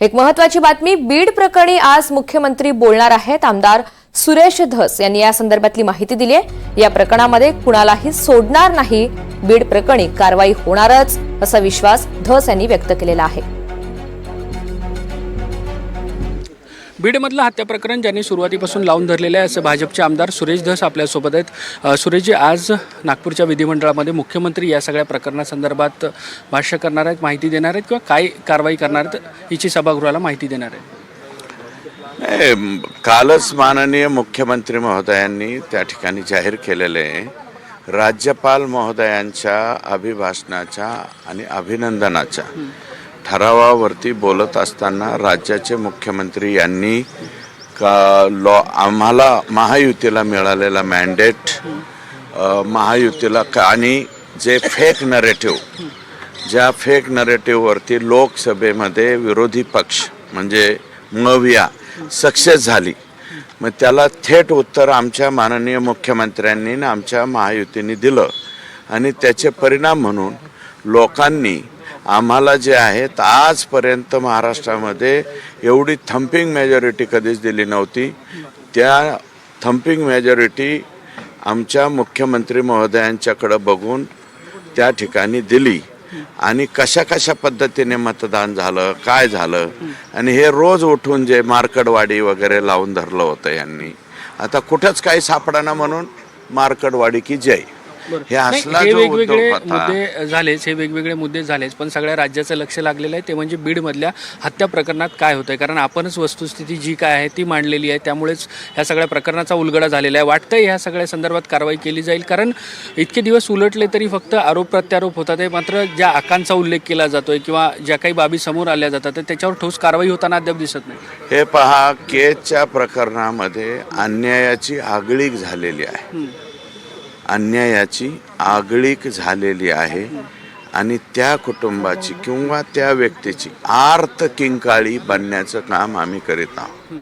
एक महत्वाची बातमी बीड प्रकरणी आज मुख्यमंत्री बोलणार आहेत आमदार सुरेश धस यांनी या संदर्भातली माहिती दिली आहे. या प्रकरणामध्ये कुणालाही सोडणार नाही. बीड प्रकरणी कारवाई होणारच असा विश्वास धस यांनी व्यक्त केलेला आहे. बीडमधलं हत्या प्रकरण ज्यांनी सुरुवातीपासून लावून धरलेलं आहे असं भाजपचे आमदार सुरेश धस आपल्यासोबत आहेत. सुरेशजी आज नागपूरच्या विधिमंडळामध्ये मुख्यमंत्री या सगळ्या प्रकरणासंदर्भात भाष्य करणार आहेत माहिती देणार आहेत किंवा काय कारवाई करणार आहेत हिची सभागृहाला माहिती देणार आहेत? कालच माननीय मुख्यमंत्री महोदयांनी त्या ठिकाणी जाहीर केलेले राज्यपाल महोदयांच्या अभिभाषणाच्या आणि अभिनंदनाच्या ठरावावरती बोलत असताना राज्याचे मुख्यमंत्री यांनी का लॉ आम्हाला महायुतीला मिळालेला मॅन्डेट महायुतीला का आणि जे फेक नरेटिव्ह ज्या फेक नरेटिव्हवरती लोकसभेमध्ये विरोधी पक्ष म्हणजे मविया सक्सेस झाली. मग त्याला थेट उत्तर आमच्या माननीय मुख्यमंत्र्यांनी आमच्या महायुतीने दिलं. आणि त्याचे परिणाम म्हणून लोकांनी आम्हाला जे आहेत आजपर्यंत महाराष्ट्रामध्ये एवढी थम्पिंग मेजॉरिटी कधीच दिली नव्हती. त्या थम्पिंग मेजॉरिटी आमच्या मुख्यमंत्री महोदयांच्याकडं बघून त्या ठिकाणी दिली. आणि कशा कशा पद्धतीने मतदान झालं काय झालं आणि हे रोज उठून जे मार्कडवाडी वगैरे लावून धरलं होतं यांनी. आता कुठंच काही सापडाना म्हणून मार्कडवाडी की जय. हे असला हे जो वेगवेगळे उद्योग होता. मुद्दे झालेच हे वेगवेगळे मुद्दे झालेच पण सगळ्या राज्याचं लक्ष लागलेलं आहे. ते म्हणजे बीडमधल्या हत्या प्रकरणात काय होतंय? कारण आपणच वस्तुस्थिती जी काय आहे ती मांडलेली आहे. त्यामुळेच ह्या सगळ्या प्रकरणाचा उलगडा झालेला आहे. वाटतंय ह्या सगळ्या संदर्भात कारवाई केली जाईल कारण इतके दिवस उलटले तरी फक्त आरोप प्रत्यारोप होतात. आहे मात्र ज्या आकांचा उल्लेख केला जातोय किंवा ज्या काही बाबी समोर आल्या जातात तर त्याच्यावर ठोस कारवाई होताना अद्याप दिसत नाही. हे पहा केजच्या प्रकरणामध्ये अन्यायाची आगळीक झालेली आहे. अन्यायाची आगळीक झालेली आहे आणि त्या कुटुंबाची किंवा त्या व्यक्तीची आर्त किंकाळी बनण्याचं काम आम्ही करीत आहोत.